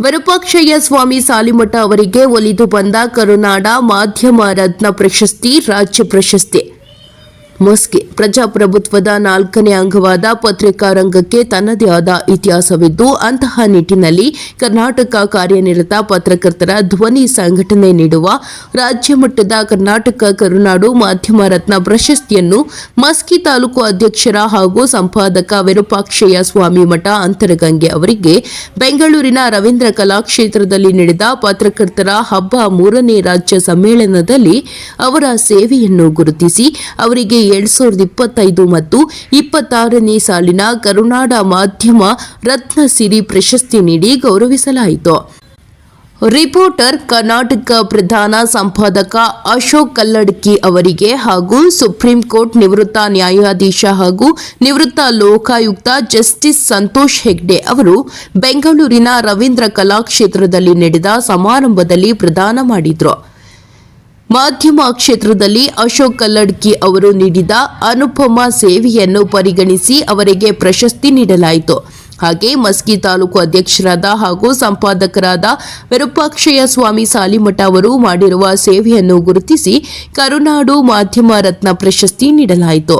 ವಿರೂಪಾಕ್ಷಯ್ಯ ಸ್ವಾಮಿ ಸಾಲಿಮಠ ಅವರಿಗೆ ಒಲಿದು ಬಂದ ಕರುನಾಡ ಮಾಧ್ಯಮ ರತ್ನ ಪ್ರಶಸ್ತಿ ರಾಜ್ಯ ಪ್ರಶಸ್ತಿ. ಮಸ್ಕೆ ಪ್ರಜಾಪ್ರಭುತ್ವದ ನಾಲ್ಕನೇ ಅಂಗವಾದ ಪತ್ರಿಕಾ ರಂಗಕ್ಕೆ ತನ್ನದೇ ಆದ ಇತಿಹಾಸವಿದ್ದು, ಅಂತಹ ನಿಟ್ಟಿನಲ್ಲಿ ಕರ್ನಾಟಕ ಕಾರ್ಯನಿರತ ಪತ್ರಕರ್ತರ ಧ್ವನಿ ಸಂಘಟನೆ ನೀಡುವ ರಾಜ್ಯ ಮಟ್ಟದ ಕರ್ನಾಟಕ ಕರುನಾಡು ಮಾಧ್ಯಮ ರತ್ನ ಪ್ರಶಸ್ತಿಯನ್ನು ಮಸ್ಕಿ ತಾಲೂಕು ಅಧ್ಯಕ್ಷರ ಹಾಗೂ ಸಂಪಾದಕ ವಿರೂಪಾಕ್ಷಯ್ಯ ಸ್ವಾಮಿ ಮಠ ಅಂತರಗಂಗೆ ಅವರಿಗೆ ಬೆಂಗಳೂರಿನ ರವೀಂದ್ರ ಕಲಾಕ್ಷೇತ್ರದಲ್ಲಿ ನಡೆದ ಪತ್ರಕರ್ತರ ಹಬ್ಬ ಮೂರನೇ ರಾಜ್ಯ ಸಮ್ಮೇಳನದಲ್ಲಿ ಅವರ ಸೇವೆಯನ್ನು ಗುರುತಿಸಿ, ಅವರಿಗೆ ಎರಡ್ ಸಾವಿರದ ಇಪ್ಪತ್ತೈದು ಮತ್ತು ಇಪ್ಪತ್ತಾರನೇ ಸಾಲಿನ ಕರುನಾಡ ಮಾಧ್ಯಮ ರತ್ನ ಸಿರಿ ಪ್ರಶಸ್ತಿ ನೀಡಿ ಗೌರವಿಸಲಾಯಿತು. ರಿಪೋರ್ಟರ್, ಕರ್ನಾಟಕ ಪ್ರಧಾನ ಸಂಪಾದಕ ಅಶೋಕ್ ಕಲ್ಲಡ್ಕಿ ಅವರಿಗೆ ಹಾಗೂ ಸುಪ್ರೀಂ ಕೋರ್ಟ್ ನಿವೃತ್ತ ನ್ಯಾಯಾಧೀಶ ಹಾಗೂ ನಿವೃತ್ತ ಲೋಕಾಯುಕ್ತ ಜಸ್ಟಿಸ್ ಸಂತೋಷ್ ಹೆಗ್ಡೆ ಅವರು ಬೆಂಗಳೂರಿನ ರವೀಂದ್ರ ಕಲಾಕ್ಷೇತ್ರದಲ್ಲಿ ನಡೆದ ಸಮಾರಂಭದಲ್ಲಿ ಪ್ರದಾನ ಮಾಡಿದರು. ಮಾಧ್ಯಮ ಕ್ಷೇತ್ರದಲ್ಲಿ ಅಶೋಕ್ ಕಲ್ಲಡ್ಕಿ ಅವರು ನೀಡಿದ ಅನುಪಮ ಸೇವೆಯನ್ನು ಪರಿಗಣಿಸಿ ಅವರಿಗೆ ಪ್ರಶಸ್ತಿ ನೀಡಲಾಯಿತು. ಹಾಗೆ ಮಸ್ಕಿ ತಾಲೂಕು ಅಧ್ಯಕ್ಷರಾದ ಹಾಗೂ ಸಂಪಾದಕರಾದ ವಿರೂಪಾಕ್ಷಯ ಸ್ವಾಮಿ ಸಾಲಿಮಠ ಅವರು ಮಾಡಿರುವ ಸೇವೆಯನ್ನು ಗುರುತಿಸಿ ಕರುನಾಡು ಮಾಧ್ಯಮ ರತ್ನ ಪ್ರಶಸ್ತಿ ನೀಡಲಾಯಿತು.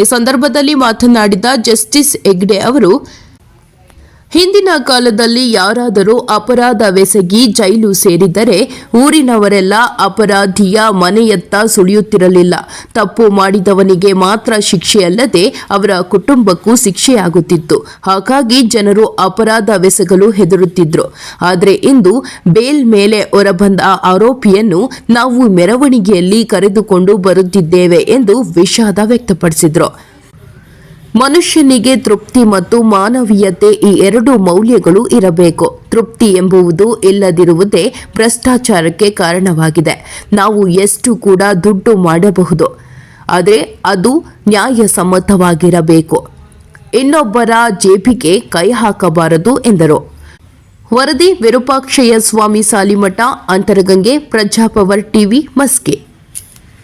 ಈ ಸಂದರ್ಭದಲ್ಲಿ ಮಾತನಾಡಿದ ಜಸ್ಟಿಸ್ ಹೆಗ್ಡೆ ಅವರು ಹಿಂದಿನ ಕಾಲದಲ್ಲಿ ಯಾರಾದರೂ ಅಪರಾಧವೆಸಗಿ ಜೈಲು ಸೇರಿದರೆ ಊರಿನವರೆಲ್ಲ ಅಪರಾಧಿಯ ಮನೆಯತ್ತ ಸುಳಿಯುತ್ತಿರಲಿಲ್ಲ. ತಪ್ಪು ಮಾಡಿದವನಿಗೆ ಮಾತ್ರ ಶಿಕ್ಷೆಯಲ್ಲದೆ ಅವರ ಕುಟುಂಬಕ್ಕೂ ಶಿಕ್ಷೆಯಾಗುತ್ತಿತ್ತು. ಹಾಗಾಗಿ ಜನರು ಅಪರಾಧವೆಸಗಲು ಹೆದರುತ್ತಿದ್ರು. ಆದರೆ ಇಂದು ಬೇಲ್ ಮೇಲೆ ಹೊರಬಂದ ಆರೋಪಿಯನ್ನು ನಾವು ಮೆರವಣಿಗೆಯಲ್ಲಿ ಕರೆದುಕೊಂಡು ಬರುತ್ತಿದ್ದೇವೆ ಎಂದು ವಿಷಾದ ವ್ಯಕ್ತಪಡಿಸಿದರು. ಮನುಷ್ಯನಿಗೆ ತೃಪ್ತಿ ಮತ್ತು ಮಾನವೀಯತೆ ಈ ಎರಡು ಮೌಲ್ಯಗಳು ಇರಬೇಕು. ತೃಪ್ತಿ ಎಂಬುವುದು ಇಲ್ಲದಿರುವುದೇ ಭ್ರಷ್ಟಾಚಾರಕ್ಕೆ ಕಾರಣವಾಗಿದೆ. ನಾವು ಎಷ್ಟು ಕೂಡ ದುಡ್ಡು ಮಾಡಬಹುದು, ಆದರೆ ಅದು ನ್ಯಾಯಸಮ್ಮತವಾಗಿರಬೇಕು. ಇನ್ನೊಬ್ಬರ ಜೇಬಿಗೆ ಕೈ ಹಾಕಬಾರದು ಎಂದರು. ವರದಿ ವಿರೂಪಾಕ್ಷಯ್ಯ ಸ್ವಾಮಿ ಸಾಲಿಮಠ, ಅಂತರಗಂಗೆ ಪ್ರಜಾಪವರ್ ಟಿವಿ, ಮಸ್ಕೆ.